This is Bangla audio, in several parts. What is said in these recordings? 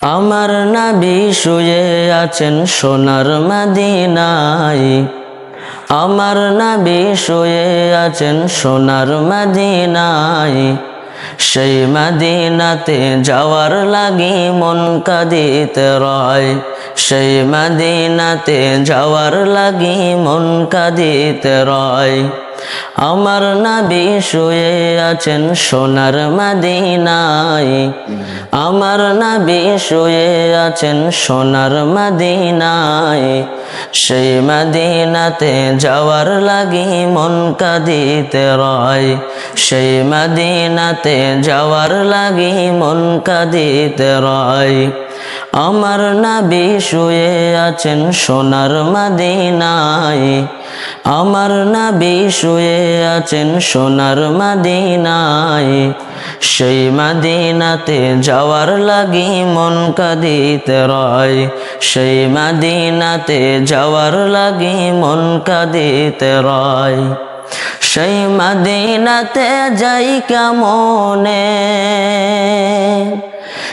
আমার নাবি শুয়ে আছেন সোনার মদিনায়। আমার নাবি শুয়ে আছেন সোনার মাদিনায়। সেই মাদিনাতে যাওয়ার লাগি মন কাঁদিতে রয়। সেই মাদিনাতে যাওয়ার লাগি মন কাঁদিতে রয়। আমার নাবি শুয়ে আছেন সোনার মাদিনায়। আমার নাবি শুয়ে আছেন সোনার মাদিনায়। সেই মাদিনাতে যাওয়ার লাগি মন কাঁদিতে রয়। সেই মাদিনাতে যাওয়ার লাগি মন কাঁদিতে রয়। আমার নাবি শুয়ে আছেন সোনার মাদিনায়। আমার নাবি শুয়ে আছেন সোনার মাদিনায়। সেই মাদিনাতে যাওয়ার লাগি মন কাঁদিতে রয়। সেই মাদিনাতে যাওয়ার লাগি মন কাঁদিতে রয়। সেই মাদিনাতে যাই কেমনে?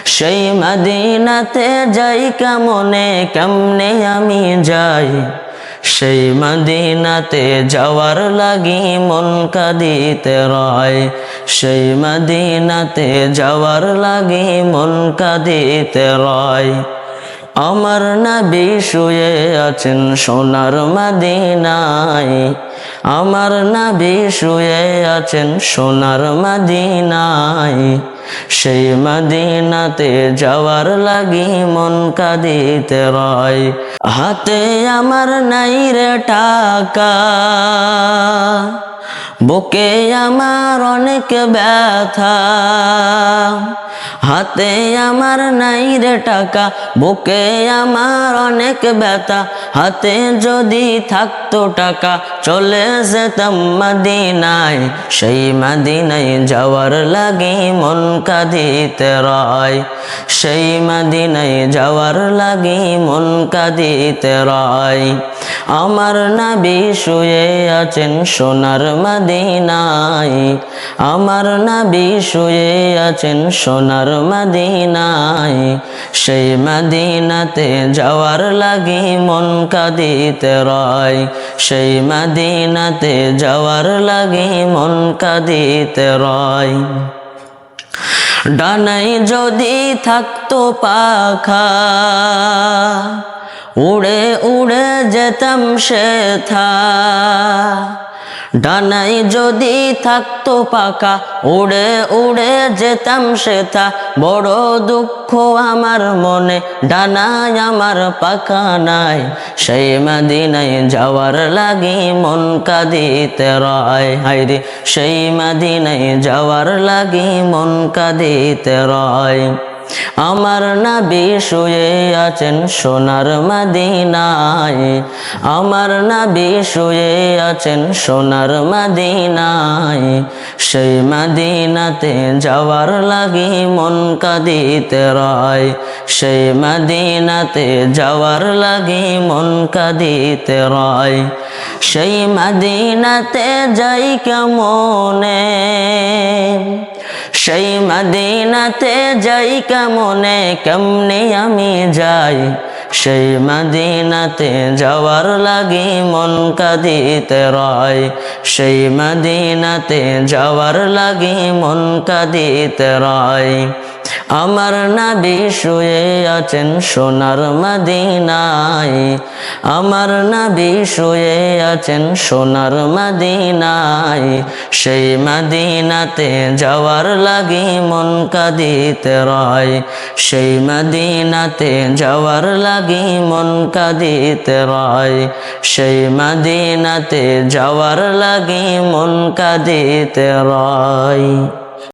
সেই মাদিনাতে যাই কেমনে? কেমনে আমি যাই? সেই মদিনাতে যাওয়ার লাগি মন কাঁদিতে রয়। সেই মদিনাতে যাওয়ার লাগি মন কাঁদিতে রয়। আমার নাবি শুয়ে আছেন সোনার মদিনায়। আমার নাবি শুয়ে আছেন সোনার মদিনায়। সেই মদিনাতে যাওয়ার লাগি মন কাঁদিতে রয়। হাতে আমার নাই রে টাকা, বুকে আমার অনেক ব্যথা। হাতে আমার নাই রে টাকা, বুকে আমার অনেক ব্যথা। হাতে যদি থাকতো টাকা চলে যেতাম মাদিনায়। সেই মাদিনায় যাওয়ার লাগি মন কাঁদিতে রয়। সেই মাদিনায় যাওয়ার লাগি মন কাঁদিতে রয়। আমার নাবি শুয়ে আছেন সোনার মাদিনায়। আমার নাবি শুয়ে আছেন সোনার মাদিনায়। সেই মাদিনাতে যাওয়ার লাগি মন কাঁদিতে রয়। সেই মাদিনাতে যাওয়ার লাগে মন কাঁদিতে রয়। ডানাই যদি থাকতো পাখা, উড়ে উড়ে যেতাম সেথা ডানাই যদি থাকতো পাকা, উড়ে উড়ে যেতাম সেথা। বড় দুঃখ আমার মনে, ডানাই আমার পাকা নাই। সেই মাদিনায় যাওয়ার লাগি মন কাঁদিতে রয়। হাইরে সেই মাদিনায় যাওয়ার লাগি মন কাঁদিতে রয়। আমার নাবি শুয়ে আছেন সোনার মাদিনায়। আমার নাবি শুয়ে আছেন সোনার মাদিনায়। সেই মাদিনাতে যাওয়ার লাগি মন কাঁদিতে রয়। সেই মাদিনাতে যাওয়ার লাগি মন কাঁদিতে রয়। সেই মাদিনাতে যাই কেমনে? সেই মদিনাতে যাই কেমনে কেমনে আমি যাই? সেই মদিনাতে যাওয়ার লাগি মন কাঁদিতে রয়। সেই মদিনাতে যাওয়ার লাগি মন কাঁদিতে রয়। আমার নাবি শুয়ে আছেন সোনার মদিনায়। আমার নাবি শুয়ে আছেন সোনার মদিনায়। সেই মদিনাতে যাওয়ার লাগি মন কাঁদিতে রয়। সেই মদিনাতে যাওয়ার লাগি মন কাঁদিতে রয়। সেই মদিনাতে যাওয়ার লাগি মন কাঁদিতে রয়।